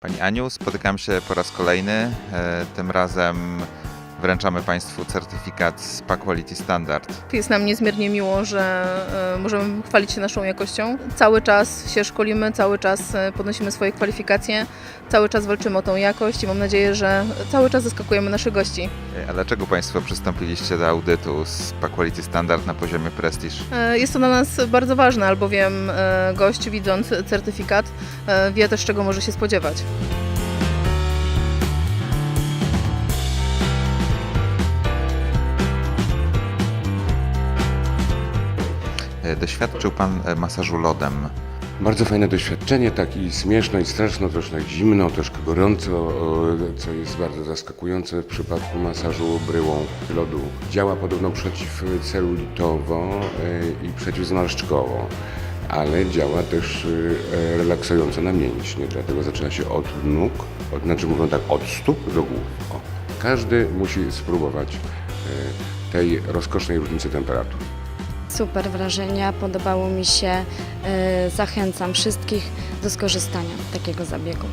Pani Aniu, spotykam się po raz kolejny. E, Tym razem wręczamy Państwu certyfikat SPA Quality Standard. Jest nam niezmiernie miło, że e, możemy chwalić się naszą jakością. Cały czas się szkolimy, cały czas e, podnosimy swoje kwalifikacje, cały czas walczymy o tą jakość i mam nadzieję, że cały czas zaskakujemy naszych gości. E, A dlaczego Państwo przystąpiliście do audytu SPA Quality Standard na poziomie Prestige? Jest to dla nas bardzo ważne, albowiem gość widząc certyfikat wie też czego może się spodziewać. Doświadczył Pan e, masażu lodem. Bardzo fajne doświadczenie, tak i śmieszno, i straszno, troszkę zimno, troszkę gorąco, co jest bardzo zaskakujące w przypadku masażu bryłą lodu. Działa podobno przeciwcelulitowo e, i przeciwzmarszczkowo, ale działa też e, relaksująco na mięśnie, dlatego zaczyna się od nóg, od, znaczy mówią tak, od stóp do głów. Każdy musi spróbować e, tej rozkosznej różnicy temperatur. Super wrażenia, podobało mi się. y, Zachęcam wszystkich do skorzystania takiego zabiegu.